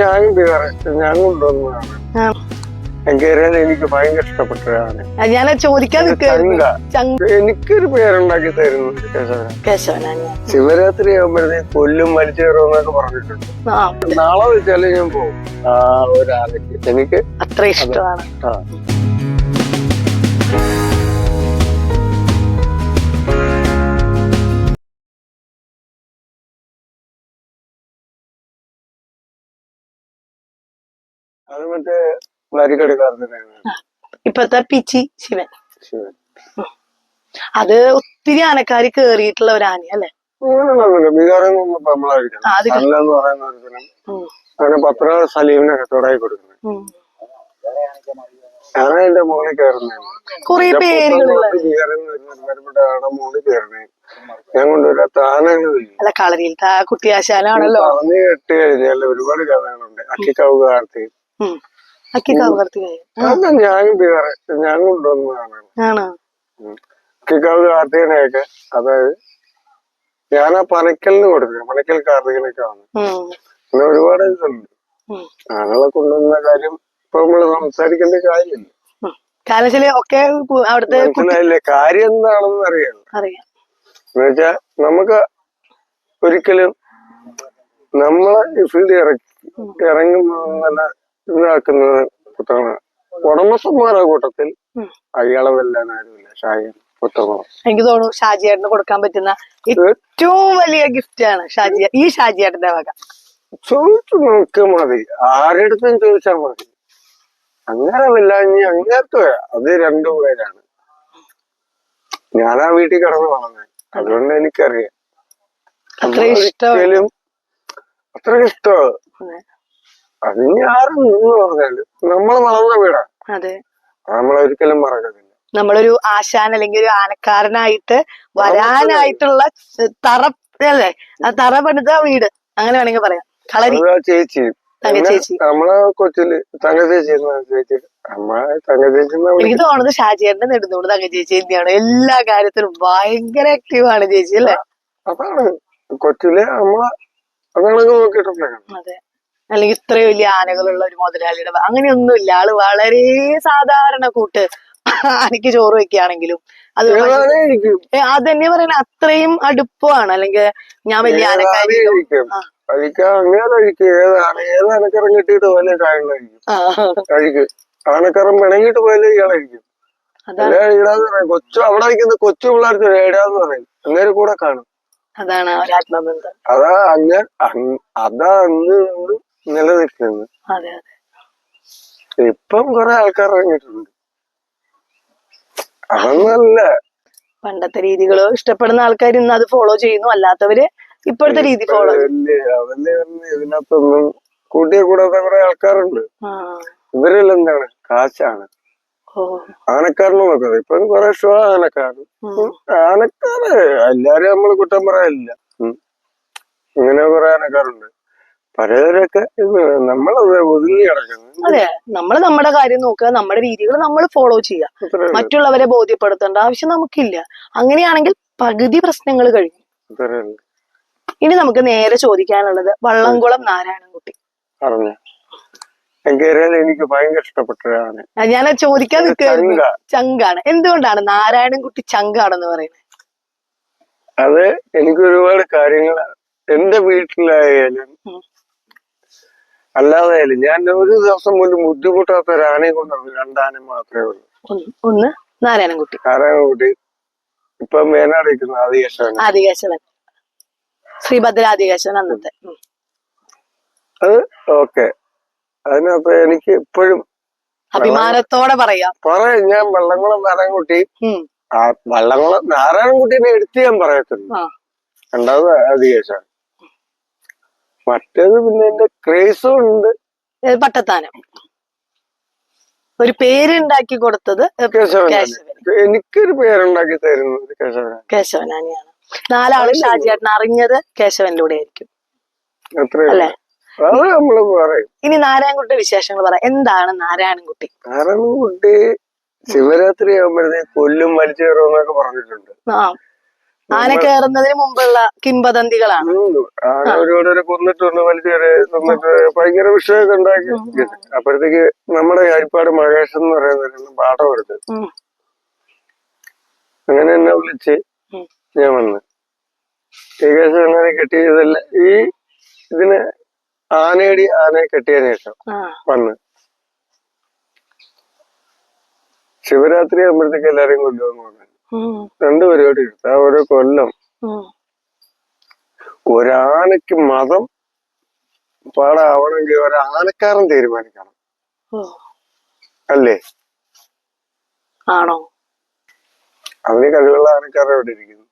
ഞാൻ ഞാൻ കൊണ്ടുവന്നതാണ്. എനിക്ക് ഭയങ്കര ഇഷ്ടപ്പെട്ടതാണ് ഞാൻ ചോദിക്കാൻ എനിക്കൊരു പേരുണ്ടാക്കി തരുന്നു കേശവനാണ് ശിവരാത്രി ആകുമ്പോഴത്തേക്ക് കൊല്ലും വലിച്ചേറുമെന്നൊക്കെ പറഞ്ഞിട്ടുണ്ട്. നാളെ വെച്ചാലും ഞാൻ പോകും ആ ഒരാളേക്ക് എനിക്ക് അത്ര ഇഷ്ടമാണ്. അത് മറ്റേ നരികടുക്കാരനാണ് ഇപ്പത്തെ പിച്ചി ശിവൻ. ശിവൻ. അത് ഒത്തിരി ആനക്കാരി കേറിയിട്ടുള്ള ഒരു ആന അല്ലെ? അങ്ങനെ പത്ര സലീമിനെ കച്ചവടമായി കൊടുക്കുന്നത്. ഞാൻ എന്റെ മോളിൽ കയറുന്നേ ഞാൻ കൊണ്ടുവരാ താനങ്ങളില്ല അല്ല കളരിയിലത്തെ കുട്ടിയാശാലാണല്ലോ പറഞ്ഞു കേട്ട് കഴിഞ്ഞാൽ ഒരുപാട് കഥകളുണ്ട്. അക്കിക്കാവ് കാർത്തി ഞാൻ ഞാൻ കൊണ്ടുവന്നതാണ് ആണ്? അക്കിക്കാവ് കാർത്തികനെയൊക്കെ അതായത് ഞാൻ ആ പനക്കലിന് കൊടുക്കുക പനക്കൽ കാർത്തികനൊക്കെയാണ് പിന്നെ ഒരുപാട് ഇതുണ്ട്. ആളുകളെ കൊണ്ടുവന്ന കാര്യം ഇപ്പൊ നമ്മൾ സംസാരിക്കേണ്ട കാര്യമില്ല. ഒക്കെ അവിടുത്തെ മനസ്സിലായില്ലേ? കാര്യം എന്താണെന്ന് അറിയാം. അറിയാം. എന്നുവെച്ചാ നമുക്ക് ഒരിക്കലും നമ്മളെ ഈ ഫീൽഡ് ഇറക്കി ഇറങ്ങി ഇതാക്കുന്നത് പുത്തകമാണ് ഉടമസ്ഥന്മാരുടെ കൂട്ടത്തിൽ അയാളവെല്ലാം അയാളെ വെല്ലാൻ ആരുമില്ല. ഷാജി പുത്തകമാണ് എനിക്ക് തോന്നുന്നു ഷാജിയേട്ടന് കൊടുക്കാൻ പറ്റുന്ന ഏറ്റവും വലിയ ഗിഫ്റ്റ് ആണ് ഷാജി ഈ ഷാജിയേട്ടന്റെ വക. ചോദിച്ചു നോക്ക് മതി. ആരെടുത്തും ചോദിച്ചാൽ മതി. അങ്ങനെ വല്ല അങ്ങനത്തെ അത് രണ്ടു പേരാണ്. ഞാനാ വീട്ടിൽ കടന്നു വളർന്നത് അതുകൊണ്ട് എനിക്കറിയാം. അത്ര ഇഷ്ടം അത്ര ഇഷ്ടമാണ്. അതെ. അത് ഇനി ആരും നിന്ന് പറഞ്ഞാൽ നമ്മൾ വളർന്ന വീടാ. അതെ. നമ്മളൊരിക്കലും മറക്കത്തില്ല. നമ്മളൊരു ആശാൻ അല്ലെങ്കിൽ ഒരു ആനക്കാരനായിട്ട് വരാനായിട്ടുള്ള തറ അല്ലേ? ആ തറ പണിത വീട്. അങ്ങനെ വേണമെങ്കിൽ പറയാം. കളരി. ചേച്ചി. എന്നെ. നമ്മളെ കൊച്ചിൽ തങ്ക ചേച്ചി എന്നാ എനിക്ക്. തോന്നുന്നത് ഷാജിയുടെ നെടുന്നോട് തങ്ക ചേച്ചി തന്നെയാണ്. എല്ലാ കാര്യത്തിലും ഭയങ്കര ആക്റ്റീവ് ആണ് ചേച്ചി അല്ലേ? അതാണ്. കൊച്ചിൽ നമ്മളെ അതാണ് നോക്കിയിട്ടുണ്ടായിരുന്നു അല്ലെങ്കിൽ ഇത്രയും വലിയ ആനകളുള്ള ഒരു മുതലാളിയുടെ അങ്ങനെയൊന്നും അങ്ങനെയൊന്നുമില്ല. ആൾ വളരെ സാധാരണ കൂട്ട്. ആനയ്ക്ക് ചോറ് വെക്കുകയാണെങ്കിലും അത് അത് തന്നെ പറയുന്നത് അത്രയും അടുപ്പമാണ്. അല്ലെങ്കിൽ ഞാൻ വലിയ ആനക്കാരി ഇരിക്കും ആ. കഴിക്കാൻ അങ്ങനെ കഴിക്കും ഏതാണ് ഏത് അനക്കറം കെട്ടിയിട്ട് പോലെ കഴിക്കും ആ, കഴിക്കും. ആനക്കറം പിണങ്ങിയിട്ട് പോലെ ഇയാളായിരിക്കും ഇടാന്ന് പറയും. കൊച്ചു അവിടെ കൊച്ചു പിള്ളേർക്ക് ഏടാന്ന് പറയും. കൂടെ കാണും. അതാണ് അതാ അങ്ങ അതാ അന്ന് നിലനിൽക്കുന്നത്. അതെ അതെ. ഇപ്പം കുറെ ആൾക്കാർ ഇറങ്ങിയിട്ടുണ്ട്. അതൊന്നല്ല. പണ്ടത്തെ രീതികൾ ഇഷ്ടപ്പെടുന്ന ആൾക്കാർ ഇന്ന് അത് ഫോളോ ചെയ്യുന്നു. അല്ലാത്തവര് ഇപ്പോഴത്തെ രീതി ഫോളോ ഇതിനകത്തൊന്നും കൂട്ടിയ കൂടാത്ത കുറെ ആൾക്കാരുണ്ട്. ഇവരെല്ലാം എന്താണ് കാശാണ്. ആനക്കാരനും നോക്കുന്നത് ഇപ്പൊ കുറെ ഷോ ആനക്കാരൻ ഉം. ആനക്കാര് എല്ലാരും നമ്മൾ കുറ്റം പറയാനില്ല. ഇങ്ങനെ കുറെ ആനക്കാരുണ്ട്. നമ്മൾ ഒതുങ്ങി അതെ നമ്മൾ നമ്മുടെ കാര്യം നോക്കുക നമ്മുടെ രീതികൾ നമ്മൾ ഫോളോ ചെയ്യുക. മറ്റുള്ളവരെ ബോധ്യപ്പെടുത്തേണ്ട ആവശ്യം നമുക്കില്ല. അങ്ങനെയാണെങ്കിൽ പകുതി പ്രശ്നങ്ങൾ കഴിഞ്ഞു. ഇനി നമുക്ക് നേരെ ചോദിക്കാനുള്ളത് വള്ളംകുളം നാരായണൻകുട്ടി. എനിക്ക് ഭയങ്കര ഇഷ്ടപ്പെട്ടതാണ് ഞാൻ ചോദിക്കാൻ ചങ്കാണ്. എന്തുകൊണ്ടാണ് നാരായണൻകുട്ടി ചങ്കാണെന്ന് പറയുന്നത്? അത് എനിക്ക് ഒരുപാട് കാര്യങ്ങൾ എന്റെ വീട്ടിലായാലും ഉം. അല്ലാതായാലും ഞാൻ ഒരു ദിവസം പോലും ബുദ്ധിമുട്ടാത്ത ആനയെ കൊണ്ടുവന്നു. രണ്ടാനും മാത്രമേ ഉള്ളൂ. ഒന്ന് നാരായണൻകുട്ടി കുട്ടി. ഇപ്പൊ മേനാട് നിൽക്കുന്ന ആദികേശവൻ. ആദികേശവൻ ശ്രീഭദ്ര ആദികേശവൻ അന്നത്തെ. അത് ഓക്കെ. അതിനകത്ത് എനിക്ക് ഇപ്പോഴും അഭിമാനത്തോടെ പറയാം. പറയാം. ഞാൻ വള്ളംകുളം നാരായണൻകുട്ടി വള്ളംകുളം നാരായണൻകുട്ടീനെ എടുത്ത് ഞാൻ പറയത്തുള്ളൂ രണ്ടാമത് ആദികേശവൻ. മറ്റേത് പിന്നെ എന്റെ ക്രേസും ഉണ്ട്. പട്ടത്താനം. ഒരു പേരുണ്ടാക്കി കൊടുത്തത് കേശവൻ എനിക്കൊരു പേരുണ്ടാക്കി തരുന്നത് കേശവനാണ്. കേശവനാനിയാണ് നാലാൾ ഷാജിയേട്ടൻ അറിഞ്ഞത് കേശവനിലൂടെ ആയിരിക്കും. അല്ലേ? ഇനി നാരായണൻകുട്ടി വിശേഷങ്ങൾ പറ. എന്താണ് നാരായണൻകുട്ടി? നാരായണൻകുട്ടി ശിവരാത്രി ആകുമ്പോഴത്തേക്ക് കൊല്ലും മരിച്ചു കയറുമെന്നൊക്കെ പറഞ്ഞിട്ടുണ്ട്. ആന കയറുന്നതിന് മുമ്പുള്ള കിംബദന്തികളാണ്. ആന ഒരുപാട് കൊന്നിട്ടുണ്ട് വലിച്ചേരെ കൊന്നിട്ട് ഭയങ്കര വിഷയമൊക്കെ ഉണ്ടാക്കി. അപ്പോഴത്തേക്ക് നമ്മുടെ ഹരിപ്പാട് മഹേഷ് എന്ന് പറയുന്ന പാഠം എടുത്ത്. അങ്ങനെ എന്നെ വിളിച്ച് ഞാൻ വന്ന്. ഏകദേശം അങ്ങനെ കെട്ടിയതല്ല. ഈ ഇതിന് ആനയടി ആനയെ കെട്ടിയതിനു ശേഷം വന്ന്. ശിവരാത്രി ആകുമ്പോഴത്തേക്ക് എല്ലാരെയും ഉം, രണ്ട് പരിപാടി എടുത്തു ഓരോ കൊല്ലം ഒരാനക്ക് ഒരാനയ്ക്ക് മതം പാടാവണമെങ്കിൽ ഒരാനക്കാരൻ തീരുമാനിക്കണം. അല്ലേ? ആണോ? അതിന് കഴിവുള്ള ആനക്കാരൻ ഇവിടെ ഇരിക്കുന്നു.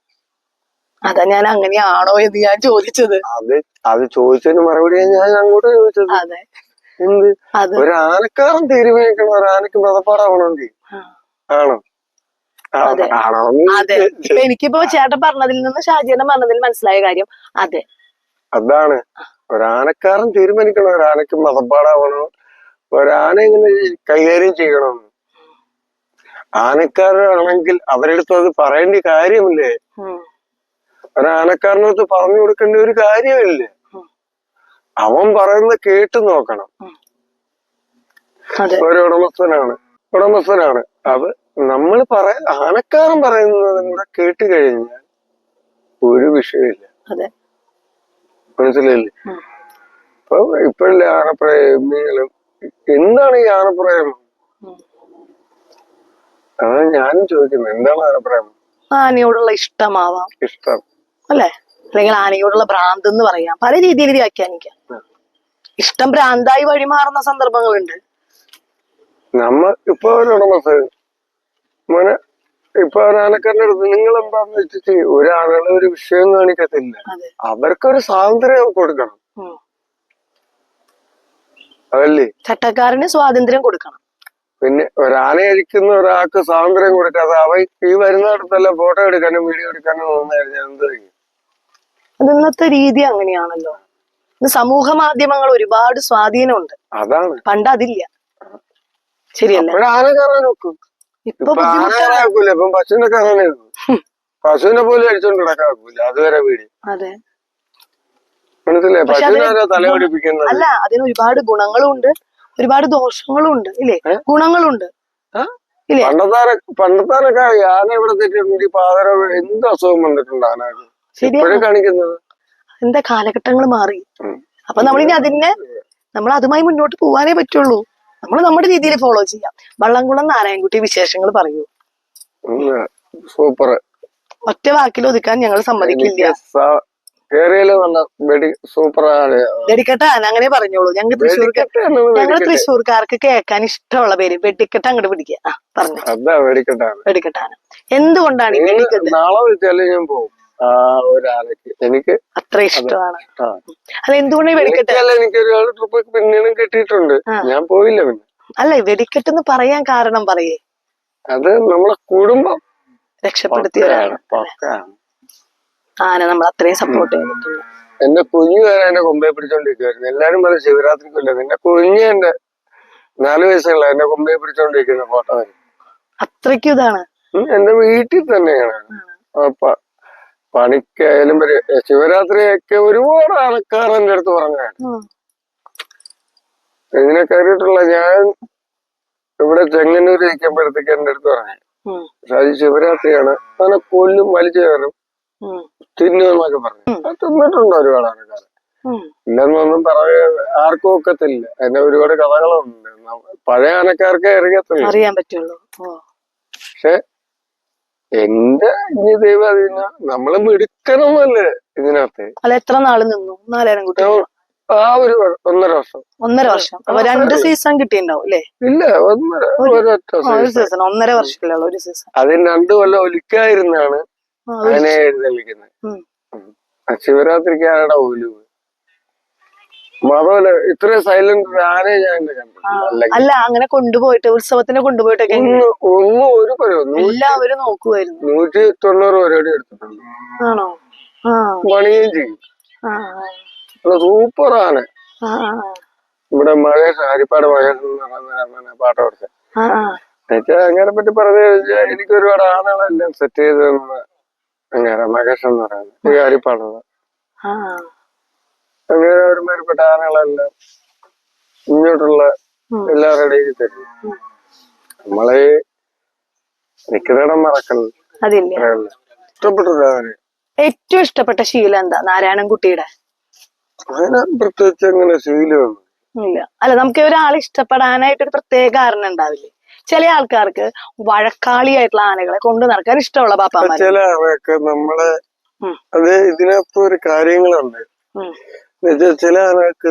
അതാ ഞാൻ അങ്ങനെയാണോ എന്ന് ഞാൻ ചോദിച്ചത്. അത് അത് ചോദിച്ചതിന് മറുപടി ഞാൻ അങ്ങോട്ട് ചോദിച്ചത്. അതെ. എന്ത്? ഒരാനക്കാരൻ ഒരു ആനക്കാരൻ തീരുമാനിക്കണം ഒരു ആനക്ക് മതപ്പാടാവണമെങ്കിൽ. ആണോ? അതെ. ആണോ? അതെ. ഇപ്പൊ എനിക്കിപ്പോ ചേട്ടൻ പറഞ്ഞതിൽ നിന്ന് ഷാജിയനെ പറഞ്ഞതിൽ മനസ്സിലായ കാര്യം അതെ. അതാണ്. ഒരാനക്കാരൻ തീരുമാനിക്കണം. ഒരാനക്ക് മതപ്പാടാവണോ. ഒരാന എങ്ങനെ കൈകാര്യം ചെയ്യണം. ആനക്കാരാണെങ്കിൽ അവരെടുത്ത് അത് പറയേണ്ട കാര്യമില്ലേ? ഒരാനക്കാരനോട് ഒരാനക്കാരനടുത്ത് പറഞ്ഞു കൊടുക്കേണ്ട ഒരു കാര്യമില്ലേ? അവൻ പറയുന്നത് കേട്ട് നോക്കണം. ഒരു ഉടമസ്ഥനാണ്. ഉടമസ്ഥനാണ്. അത് നമ്മൾ പറയ ആനക്കാരൻ പറയുന്നതും കൂടെ കേട്ട് കഴിഞ്ഞാൽ ഒരു വിഷയമില്ല. മനസ്സിലായില്ലേ. ഇപ്പൊ ഇപ്പോഴല്ലേ ആനപ്രേമികളും? എന്താണ് ഈ ആനപ്രേമം? ഉം. അതാണ് ഞാനും ചോദിക്കുന്നത്. എന്താണ് ആനപ്രേമം? ആനയോടുള്ള ഇഷ്ടമാവാം. ഇഷ്ടം. അല്ലെ? അല്ലെങ്കിൽ ആനയോടുള്ള ഭ്രാന്ത് എന്ന് പറയാം. പല രീതിയിൽ വ്യാഖ്യാനിക്കാം. ഇഷ്ടം ഭ്രാന്തായി വഴിമാറുന്ന സന്ദർഭങ്ങളുണ്ട്. നമ്മ ഇപ്പൊ ഒരു ഉടമസ്ഥൻ മോനെ ഇപ്പൊ ആനക്കാരന്റെ അടുത്ത് നിങ്ങൾ എന്താന്ന് വെച്ചിട്ട് ഒരാളെ ഒരു വിഷയം കാണിക്കത്തില്ല. അവർക്കൊരു സ്വാതന്ത്ര്യം കൊടുക്കണം. അതല്ലേ? ചട്ടക്കാരന് സ്വാതന്ത്ര്യം കൊടുക്കണം. പിന്നെ ഒരാന ഇരിക്കുന്ന ഒരാൾക്ക് സ്വാതന്ത്ര്യം കൊടുക്കാതെ അവ ഈ വരുന്നിടത്തെല്ലാം ഫോട്ടോ എടുക്കാനും വീഡിയോ എടുക്കാനും വന്നു എന്ത് അത് ഇന്നത്തെ രീതി അങ്ങനെയാണല്ലോ. സമൂഹ മാധ്യമങ്ങൾ ഒരുപാട് സ്വാധീനമുണ്ട്. അതാണ്. പണ്ട് അതില്ല. ശരിയല്ലേ? ആന കയറാൻ നോക്കും. ഇപ്പൊ കയറാക്കൂല ഇപ്പം പശുവിനൊക്കെ ഉള്ളൂ. പശുവിനെ പോലും അടിച്ചോണ്ട് കിടക്കാക്കൂല അതുവരെ വീട്. അതെ. മനസ്സിലായി? പശുവിനെ തലപിടിപ്പിക്കുന്നത് അല്ല അതിന് ഒരുപാട് ഗുണങ്ങളും ഉണ്ട് ഒരുപാട് ദോഷങ്ങളും ഉണ്ട് ഇല്ലേ ഗുണങ്ങളുണ്ട്. പണ്ടത്താരെ പണ്ടത്താരൊക്കെ ആന ഇവിടെ തെറ്റിട്ടുണ്ട്. പാതര എന്ത് അസുഖം വന്നിട്ടുണ്ട് ആനക്ക് ഇപ്പോഴും കാണിക്കുന്നത്. എന്താ കാലഘട്ടങ്ങൾ മാറി. അപ്പൊ നമ്മളിനി അതിനെ നമ്മൾ അതുമായി മുന്നോട്ട് പോവാനേ പറ്റുള്ളൂ. നമ്മൾ നമ്മുടെ രീതിയിൽ ഫോളോ ചെയ്യാം. വള്ളംകുളം നാരായൺകുട്ടി വിശേഷങ്ങൾ പറയൂ. സൂപ്പർ ഒറ്റ വാക്കിൽ ഒതുക്കാൻ ഞങ്ങൾ സമ്മതിക്കില്ല. വെടിക്കെട്ട് അങ്ങനെ പറഞ്ഞോളൂ. ഞങ്ങൾ ഞങ്ങൾ ഞങ്ങൾ തൃശ്ശൂർക്കാർക്ക് കേൾക്കാൻ ഇഷ്ടമുള്ള പേര് വെടിക്കെട്ട് അങ്ങോട്ട് പിടിക്കുക. പറഞ്ഞു. വെടിക്കെട്ടാണ്. വെടിക്കെട്ട് എന്തുകൊണ്ടാണ് നാളെ വിളിച്ചാലും ഞാൻ പോകും ആ ഒരു ആനക്ക് എനിക്ക് അത്ര ഇഷ്ടമാണ്. അത് എന്തുകൊണ്ടാണ് വെടിക്കെട്ട്? എനിക്ക് ഒരുപാട് ട്രിപ്പ് പിന്നീടും കിട്ടിയിട്ടുണ്ട്. ഞാൻ പോയില്ല പിന്നെ. അല്ല വെടിക്കെട്ട് എന്ന് പറയാൻ കാരണം പറയേ. അത് നമ്മളെ കുടുംബം രക്ഷപ്പെടുത്തിയവരാണ് ആന നമ്മൾ അത്രയും സപ്പോർട്ട് ചെയ്തിട്ടുണ്ട് എന്റെ കുഞ്ഞു വരെ എന്റെ കൊമ്പെ പിടിച്ചോണ്ടിരിക്കുവായിരുന്നു. എല്ലാരും പറയും ശിവരാത്രി എന്റെ കുഞ്ഞ് എന്റെ നാല് വയസ്സുള്ള എന്റെ കൊമ്പെ പിടിച്ചോണ്ടിരിക്കുന്ന ഫോട്ടോ അത്രയ്ക്കും ഇതാണ്. എന്റെ വീട്ടിൽ തന്നെയാണ്. അപ്പൊ പണിക്കായാലും വരെ ശിവരാത്രിയൊക്കെ ഒരുപാട് ആൾക്കാർ എന്റെ അടുത്ത് പറഞ്ഞു. ഇതിനെ കയറിയിട്ടുള്ള ഞാൻ ഇവിടെ ചെങ്ങന്നൂർ ഇരിക്കുമ്പോഴത്തേക്ക് എന്റെ അടുത്ത് പറഞ്ഞു. പക്ഷെ അത് ശിവരാത്രിയാണ്. അങ്ങനെ കൊല്ലും വലിച്ചു കയറും തിന്നു എന്നൊക്കെ പറഞ്ഞു. അത് തിന്നിട്ടുണ്ടോ ഒരുപാട് ആൾക്കാർ ഇല്ലെന്നൊന്നും പറയ ആർക്കും ഒക്കത്തില്ല. അതിന്റെ ഒരുപാട് കഥകളുണ്ട്. പഴയ ആനക്കാർക്ക് അറിയത്തില്ല അറിയാൻ പറ്റുള്ളൂ. പക്ഷെ എന്റെ ഇനി ദൈവം അതിന് നമ്മൾ മിടുക്കണമല്ലേ ഇതിനകത്ത്? അല്ല എത്ര നാൾ നിന്നു? നാലായിരം കുട്ടി ആ ഒരു ഒന്നര വർഷം. ഒന്നര വർഷം. അപ്പൊ രണ്ട് സീസൺ കിട്ടിയിട്ടുണ്ടാവും അല്ലേ? ഇല്ല ഒന്നര ഒരൊറ്റ ഒരു സീസൺ. ഒന്നര വർഷമല്ലേ ഒരു സീസൺ. അതിന് രണ്ടു കൊല്ലം ഒലിക്കായിരുന്നാണ് അതിനെ എഴുന്നള്ളിക്കുന്നത് ശിവരാത്രിക്കാരുടെ ആ ശിവരാത്രിക്ക് ആരുടെ ഒലുവ് മതമല്ല ഇത്രയും സൈലന്റ് ആരെ ഞാൻ അല്ല അങ്ങനെ കൊണ്ടുപോയിട്ട് ഉത്സവത്തിന് കൊണ്ടുപോയിട്ടൊക്കെ ഒന്ന് ഒരു പരിപാടി എല്ലാവരും നോക്കുമായിരുന്നു നൂറ്റി തൊണ്ണൂറ് പരിപാടി എടുത്തിട്ടുണ്ട്. ആണോ? പണിയും ചെയ്യും. ഇവിടെ മഹേഷ് ഹരിപ്പാട് മഹേഷ് പാട്ട് കൊടുത്തത് അങ്ങനെ പറ്റി പറഞ്ഞു കഴിഞ്ഞാൽ എനിക്ക് ഒരുപാട് ആനകളെല്ലാം സെറ്റ് ചെയ്ത് തന്ന അങ്ങനെ മഹേഷ് എന്ന് പറയുന്നത്. ഈ ഒരുമാതിരിപ്പെട്ട ആനകളെല്ലാം ഇങ്ങോട്ടുള്ള എല്ലാം കയ്യിൽ തരും. നമ്മളെ നിൽക്കുന്നിടം മറക്കൽ അതില്ല? ഇഷ്ടപ്പെട്ടൊരു ആന ഏറ്റവും ഇഷ്ടപ്പെട്ട ശീലം എന്താ നാരായണൻ കുട്ടിയുടെ? പ്രത്യേകിച്ച് അങ്ങനെ ശീലമൊന്നും ഇല്ല. അല്ല നമുക്ക് ഒരാളെ ഇഷ്ടപ്പെടാനായിട്ട് ഒരു പ്രത്യേക കാരണം ഉണ്ടാവില്ലേ? ചില ആൾക്കാർക്ക് വഴക്കാളിയായിട്ടുള്ള ആനകളെ കൊണ്ട് നടക്കാൻ ഇഷ്ടമുള്ള പാപ്പ ചില ആനയൊക്കെ നമ്മളെ അതെ ഇതിനകത്ത് ഒരു കാര്യങ്ങളുണ്ട്. എന്നുവെച്ചാൽ ചില ആളുകൾക്ക്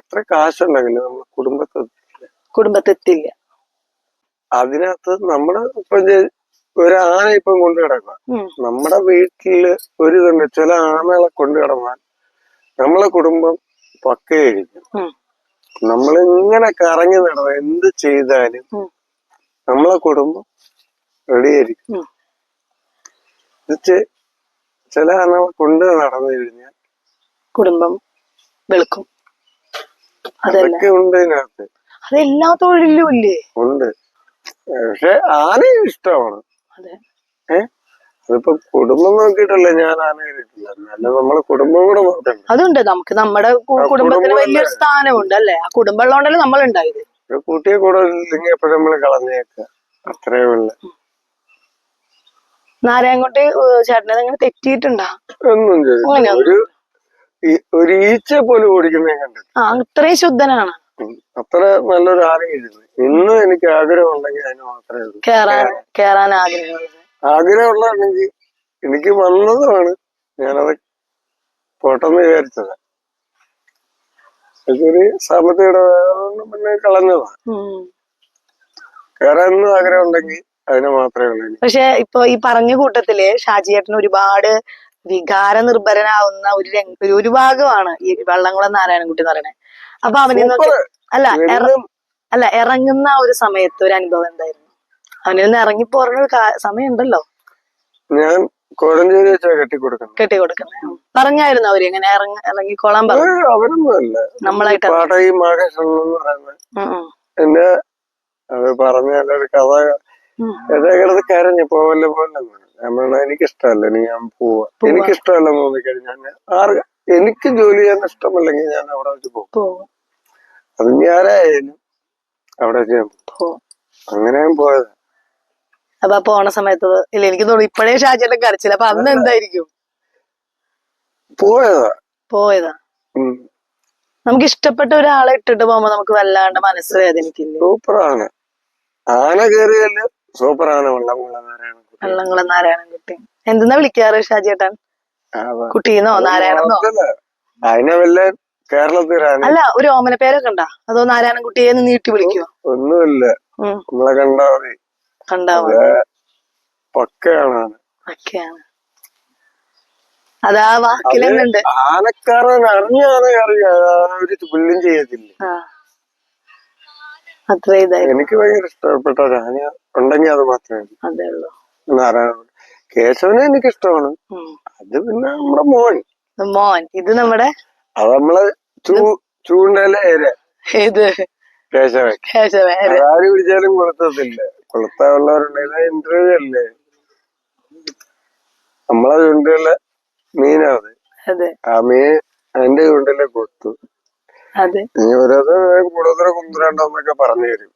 എത്ര കാശുണ്ടെങ്കിലും നമ്മൾ കുടുംബത്തെ കുടുംബത്തെത്തില്ല. അതിനകത്ത് നമ്മുടെ ഇപ്പൊ ഒരാന ഇപ്പം കൊണ്ടു കിടക്കാം നമ്മുടെ വീട്ടിൽ ഒരു ഇതുണ്ട്. ചില ആനകളെ കൊണ്ടു കിടന്നാൽ നമ്മളെ കുടുംബം പക്കയായിരിക്കും. നമ്മൾ ഇങ്ങനെ കറങ്ങി നടന്ന എന്ത് ചെയ്താലും നമ്മളെ കുടുംബം റെഡിയായിരിക്കും. ചില ആനകളെ കൊണ്ട് നടന്നു കഴിഞ്ഞാൽ കുടുംബം വെളുക്കും. അതല്ല? തൊഴിലും ഇല്ലേ? ഉണ്ട്. പക്ഷെ ആനയും ഇഷ്ടമാണ്. അതെ. ഏഹ് അതിപ്പോ കുടുംബം നോക്കിയിട്ടല്ലേ ഞാൻ ആന കയറിയിട്ടില്ല എന്നാലും നമ്മളെ കുടുംബം കൂടെ നോക്കണ്ട അതുണ്ട്. നമുക്ക് നമ്മുടെ കുടുംബത്തിന് വലിയൊരു സ്ഥാനമുണ്ട് അല്ലേ ആ കുടുംബം ഉള്ളതുകൊണ്ടല്ലേ നമ്മൾ ഉണ്ടായത് കുട്ടിയെ കൂടെ ഇല്ലെങ്കിൽ എപ്പോഴും നമ്മൾ കളഞ്ഞേക്ക അത്രേ ഉള്ളു. നാരായണൻകുട്ടി ചേട്ടനെ തെറ്റിയിട്ടുണ്ടോ? ഒന്നും ഒരു ഒരു ഈച്ച പോലും ഓടിക്കുന്നേ കണ്ടു അത്രയും ശുദ്ധനാണ്. അത്ര നല്ലൊരു ആനയായിരുന്നു ഇന്നും എനിക്ക് ആഗ്രഹം ഉണ്ടെങ്കിൽ അതിന് മാത്രമേ ഉള്ളൂ. കേറാൻ ആഗ്രഹമുള്ളത് ആഗ്രഹമുള്ളതാണെങ്കിൽ എനിക്ക് വന്നതുമാണ് ഞാനത് പോട്ടെന്ന് വിചാരിച്ചത്. സാമ്പത്തിക പിന്നെ. കയറാനൊന്നും ആഗ്രഹം ഉണ്ടെങ്കിൽ അതിന് മാത്രമേ ഉള്ളൂ. പക്ഷെ ഇപ്പൊ ഈ പറഞ്ഞ കൂട്ടത്തിൽ ഷാജിയേട്ടന് ഒരുപാട് വികാര നിർഭരനാവുന്ന ഒരു രംഗ ഒരു- ഭാഗമാണ് ഈ വള്ളംകുളം നാരായണൻകുട്ടി എന്ന് പറയുന്നത്. അപ്പൊ അവനെ അല്ല അല്ല ഇറങ്ങുന്ന ഒരു സമയത്ത് ഒരു അനുഭവം എന്തായിരുന്നു? അവനെ ഒന്ന് ഇറങ്ങി പോറുന്ന ഒരു സമയം ഉണ്ടല്ലോ ഞാൻ കോഴഞ്ചേരി കെട്ടിക്കൊടുക്കുന്നത്. പറഞ്ഞായിരുന്നു അവർ ഇങ്ങനെ ഇറങ്ങി ഇറങ്ങിക്കോളാൻ പറഞ്ഞു? ഏയ് അവരൊന്നും അല്ല നമ്മളായിട്ട് പാടകി പറയുന്നത്. എന്നെ അത് ഒരു കഥ കിടന്ന് കരഞ്ഞു പോവല്ലേ പോലെ. ഞാൻ പറഞ്ഞ എനിക്ക് ഇഷ്ടമല്ല ഇനി ഞാൻ പോവാ. എനിക്കിഷ്ടമല്ല തോന്നിക്കഴിഞ്ഞാൽ ആറ് എനിക്ക് ജോലി ചെയ്യാൻ ഇഷ്ടമല്ലെങ്കിൽ ഞാൻ അവിടെ വെച്ച് പോകും. അത് ഇനി ആരായാലും അവിടെ വെച്ച് ഞാൻ പോകും. അങ്ങനെ ഞാൻ പോയത്. അപ്പൊ പോണ സമയത്ത് ഇല്ല എനിക്ക് തോന്നുന്നു ഇപ്പോഴേ ഷാജിയെല്ലാം കരച്ചില്ല. അപ്പൊ അന്ന് എന്തായിരിക്കും? പോയതാ. പോയതാ. നമുക്ക് ഇഷ്ടപ്പെട്ട ഒരാളെ ഇട്ടിട്ട് പോകുമ്പോ നമുക്ക് വല്ലാണ്ട് മനസ്സ് വേദനിക്കില്ല സൂപ്പറാണ്. ആന കയറിയല്ല സൂപ്പറാണ്. വെള്ളം നാരായണ. വള്ളംകുളം നാരായണൻകുട്ടി എന്തെന്നാ വിളിക്കാറ് ഷാജിയേട്ടൻ? കുട്ടീന്നോ നാരായണന്നോ? അതിനെ വല്ല കേരളത്തിലാണ്? അല്ല ഒരു ഓമന പേരൊക്കെ ഉണ്ടാ അതോ നാരായണൻകുട്ടിയെ നീട്ടി വിളിക്കോ? ഒന്നുമില്ല. ഉം. നമ്മളെ കണ്ടാ മതി. കണ്ടാ മതി. പക്കയാണ്. ആന. ഒക്കെയാണ് അതാ ആനക്കാരൻ അറിഞ്ഞ ഒരു ചെയ്യത്തില്ല? അത്ര ഇതായി എനിക്ക് ഭയങ്കര ഇഷ്ടപ്പെട്ട ആന ഉണ്ടെങ്കിൽ അത് മാത്രമേ അതെ ഉള്ളൂ. നാരായണ കേശവനെ എനിക്ക് ഇഷ്ടമാണ് ഉം. അത് പിന്നെ നമ്മുടെ മോൻ. മോൻ. ഇത് നമ്മുടെ അത് നമ്മളെ ചൂണ്ടയിലെ ഏര ഇത് കേശവൻ. കേശവൻ ആര് പിടിച്ചാലും കൊളുത്തത്തില്ല. കൊളുത്താവുള്ളവരുണ്ടെങ്കിൽ ഇന്റർവ്യൂ അല്ലേ? നമ്മളെ ചൂണ്ടയിലെ മീനാത് അതെ. ആ മീൻ അതിന്റെ ചൂണ്ടയിലെ കൊടുത്തു ഇനി ഓരോരുത്തർ കൂടുതൽ കുന്തിരണ്ടെന്നൊക്കെ പറഞ്ഞു തരും.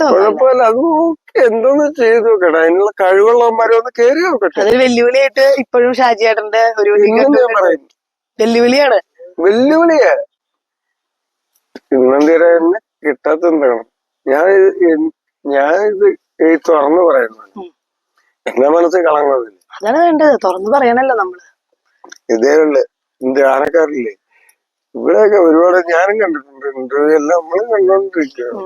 കുഴപ്പമില്ല. അത് നോക്കി. എന്തോന്ന് ചെയ്തു നോക്കട്ടെ. അതിനുള്ള കഴിവുള്ളവന്മാരെ ഒന്ന് കയറി നോക്കട്ടെ. അതൊരു വെല്ലുവിളിയായിട്ട് ഇപ്പോഴും ഷാജിയേട്ടന്റെ ഒരു വെല്ലുവിളിയാണ്. വെല്ലുവിളിയാ. ഇന്നെന്തീരെ എന്നെ കിട്ടാത്ത എന്താണ്? ഞാൻ ഞാൻ ഇത് തുറന്നു പറയുന്നത്. എന്റെ മനസ്സിൽ കളങ്ങുന്നില്ല അതാണ് വേണ്ടത്. തുറന്നു പറയണല്ലോ നമ്മൾ. ഇതേ ഉള്ളു. ഇന്ത്യ ആനക്കാരില്ലേ? ഇവിടെയൊക്കെ ഒരുപാട് ഞാനും കണ്ടിട്ടുണ്ട്. ഇന്റർവ്യൂ എല്ലാം നമ്മളും കണ്ടോണ്ടിരിക്കുകയാണ്.